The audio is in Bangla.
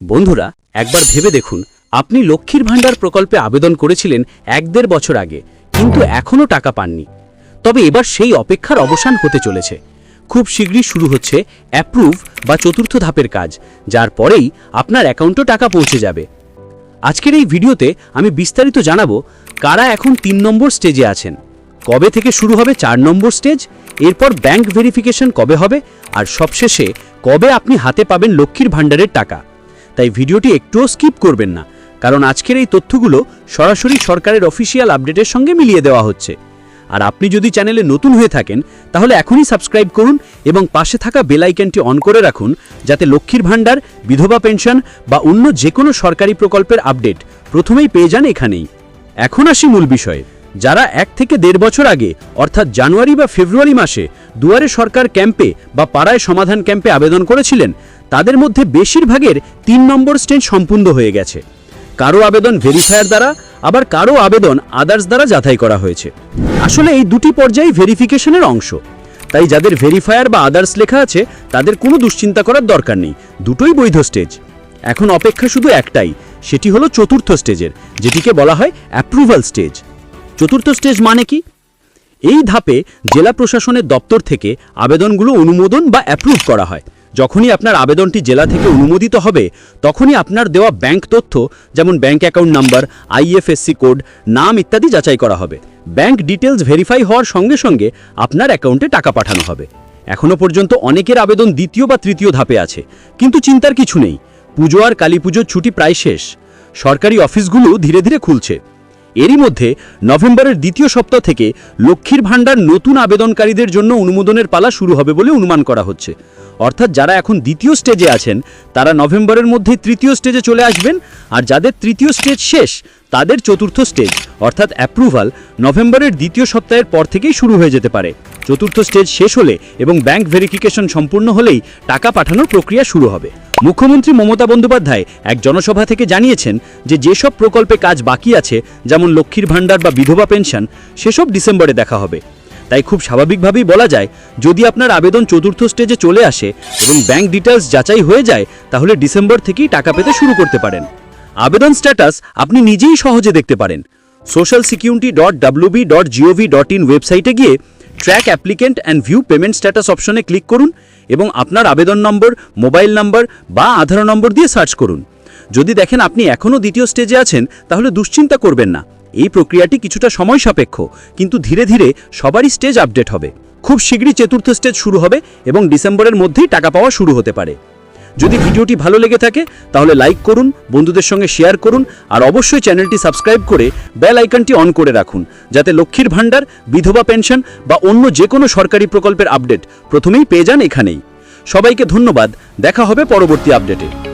বন্ধুরা, একবার ভেবে দেখুন, আপনি লক্ষ্মীর ভাণ্ডার প্রকল্পে আবেদন করেছিলেন এক দেড় বছর আগে, কিন্তু এখনও টাকা পাননি। তবে এবার সেই অপেক্ষার অবসান হতে চলেছে। খুব শীঘ্রই শুরু হচ্ছে অ্যাপ্রুভ বা চতুর্থ ধাপের কাজ, যার পরেই আপনার অ্যাকাউন্টে টাকা পৌঁছে যাবে। আজকের এই ভিডিওতে আমি বিস্তারিত জানাব কারা এখন তিন নম্বর স্টেজে আছেন, কবে থেকে শুরু হবে চার নম্বর স্টেজ, এরপর ব্যাংক ভেরিফিকেশন কবে হবে, আর সবশেষে কবে আপনি হাতে পাবেন লক্ষ্মীর ভাণ্ডারের টাকা। তাই ভিডিওটি একটুও স্কিপ করবেন না, কারণ আজকের এই তথ্যগুলো সরাসরি সরকারের অফিসিয়াল আপডেটের সঙ্গে মিলিয়ে দেওয়া হচ্ছে। আর আপনি যদি চ্যানেলে নতুন হয়ে থাকেন, তাহলে এখনই সাবস্ক্রাইব করুন এবং পাশে থাকা বেল আইকনটি অন করে রাখুন, যাতে লক্ষ্মীর ভাণ্ডার, বিধবা পেনশন বা অন্য যে কোনো সরকারি প্রকল্পের আপডেট প্রথমেই পেয়ে যান এখানেই। এখন আসি মূল বিষয়ে। যারা এক থেকে দেড় বছর আগে, অর্থাৎ জানুয়ারি বা ফেব্রুয়ারি মাসে দুয়ারে সরকার ক্যাম্পে বা পাড়ায় সমাধান ক্যাম্পে আবেদন করেছিলেন তাদের মধ্যে বেশিরভাগের তিন নম্বর স্টেজ সম্পূর্ণ হয়ে গেছে। কারও আবেদন ভেরিফায়ার দ্বারা, আবার কারও আবেদন আদার্স দ্বারা যাচাই করা হয়েছে। আসলে এই দুটি পর্যায়ে ভেরিফিকেশনের অংশ। তাই যাদের ভেরিফায়ার বা আদার্স লেখা আছে, তাদের কোনো দুশ্চিন্তা করার দরকার নেই। দুটোই বৈধ স্টেজ। এখন অপেক্ষা শুধু একটাই, সেটি হলো চতুর্থ স্টেজের, যেটিকে বলা হয় অ্যাপ্রুভাল স্টেজ। চতুর্থ স্টেজ মানে কি? এই ধাপে জেলা প্রশাসনের দপ্তর থেকে আবেদনগুলো অনুমোদন বা অ্যাপ্রুভ করা হয়। যখনই আপনার আবেদনটি জেলা থেকে অনুমোদিত হবে, তখনই আপনার দেওয়া ব্যাংক তথ্য, যেমন bank account number, IFSC code, নাম ইত্যাদি যাচাই করা হবে। ব্যাংক ডিটেলস ভেরিফাই হওয়ার সঙ্গে সঙ্গে আপনার অ্যাকাউন্টে টাকা পাঠানো হবে। এখনও পর্যন্ত অনেকের আবেদন দ্বিতীয় বা তৃতীয় ধাপে আছে, কিন্তু চিন্তার কিছু নেই। পুজো আর কালী ছুটি প্রায় শেষ। সরকারি অফিসগুলো ধীরে ধীরে খুলছে। এরই মধ্যে নভেম্বরের দ্বিতীয় সপ্তাহ থেকে লক্ষ্মীর ভাণ্ডার নতুন আবেদনকারীদের জন্য অনুমোদনের পালা শুরু হবে বলে অনুমান করা হচ্ছে। অর্থাৎ যারা এখন দ্বিতীয় স্টেজে আছেন, তারা নভেম্বরের মধ্যে তৃতীয় স্টেজে চলে আসবেন আর যাদের তৃতীয় স্টেজ শেষ, তাদের চতুর্থ স্টেজ, অর্থাৎ অ্যাপ্রুভাল নভেম্বরের দ্বিতীয় সপ্তাহের পর থেকেই শুরু হয়ে যেতে পারে। চতুর্থ স্টেজ শেষ হলে এবং ব্যাংক ভেরিফিকেশন সম্পূর্ণ হলেই টাকা পাঠানোর প্রক্রিয়া শুরু হবে। মুখ্যমন্ত্রী মমতা বন্দ্যোপাধ্যায় এক জনসভা থেকে জানিয়েছেন যে যেসব প্রকল্পে কাজ বাকি আছে, যেমন লক্ষ্মীর ভাণ্ডার বা বিধবা পেনশন, সেসব ডিসেম্বরে দেখা হবে। তাই খুব স্বাভাবিকভাবেই বলা যায়, যদি আপনার আবেদন চতুর্থ স্টেজে চলে আসে এবং ব্যাংক ডিটেলস যাচাই হয়ে যায়, তাহলে ডিসেম্বর থেকেই টাকা পেতে শুরু করতে পারেন। আবেদন স্ট্যাটাস আপনি নিজেই সহজে দেখতে পারেন। Social security dot WB dot GOV dot in ওয়েবসাইটে গিয়ে track applicant and view payment status অপশনে ক্লিক করুন এবং আপনার আবেদন নম্বর, মোবাইল নম্বর বা আধার নম্বর দিয়ে সার্চ করুন। যদি দেখেন আপনি এখনও দ্বিতীয় স্টেজে আছেন, তাহলে দুশ্চিন্তা করবেন না। এই প্রক্রিয়াটি কিছুটা সময় সাপেক্ষ, কিন্তু ধীরে ধীরে সবারই স্টেজ আপডেট হবে। খুব শীঘ্রই চতুর্থ স্টেজ শুরু হবে এবং ডিসেম্বরের মধ্যেই টাকা পাওয়া শুরু হতে পারে। যদি ভিডিওটি ভালো লেগে থাকে, তাহলে লাইক করুন, বন্ধুদের সঙ্গে শেয়ার করুন, আর অবশ্যই চ্যানেলটি সাবস্ক্রাইব করে বেল আইকনটি অন করে রাখুন, যাতে লক্ষ্মীর ভাণ্ডার, বিধবা পেনশন বা অন্য যে কোনো সরকারি প্রকল্পের আপডেট প্রথমেই পেয়ে যান এখানেই। সবাইকে ধন্যবাদ, দেখা হবে পরবর্তী আপডেটে